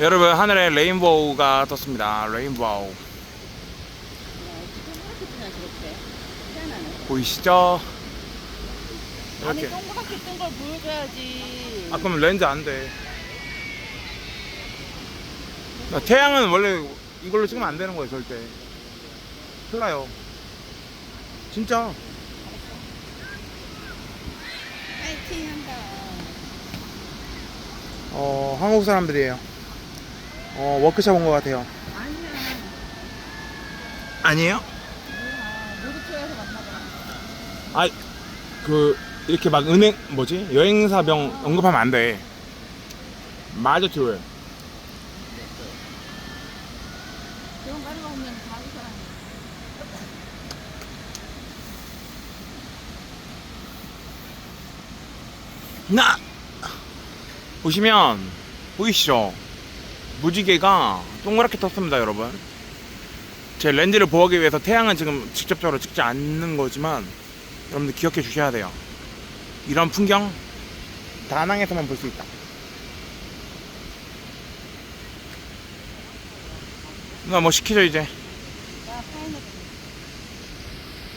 여러분 하늘에 레인보우가 떴습니다. 레인보우 보이시죠? 아니 이렇게. 동그랗게 뜬 걸 보여줘야지 아 그럼 렌즈 안 돼. 나 태양은 원래 이걸로 찍으면 안 되는 거예요 절대. 큰일 나요. 진짜. 파이팅 한다 어 한국 사람들이에요. 어 워크숍 온 것 같아요. 아니야 아니에요? 뭐야 놀이터에서 만나봐 아, 그 이렇게 막 은행 뭐지 여행사병 언급하면 안 돼. 맞아, 듀얼. 그런 가루가 오면 자기 사람이 나 보시면 보이시죠? 무지개가 동그랗게 떴습니다, 여러분. 제 렌즈를 보호하기 위해서 태양은 지금 직접적으로 찍지 않는 거지만 여러분들 기억해 주셔야 돼요. 이런 풍경 다낭에서만 볼 수 있다. 누나 뭐 시키죠 이제?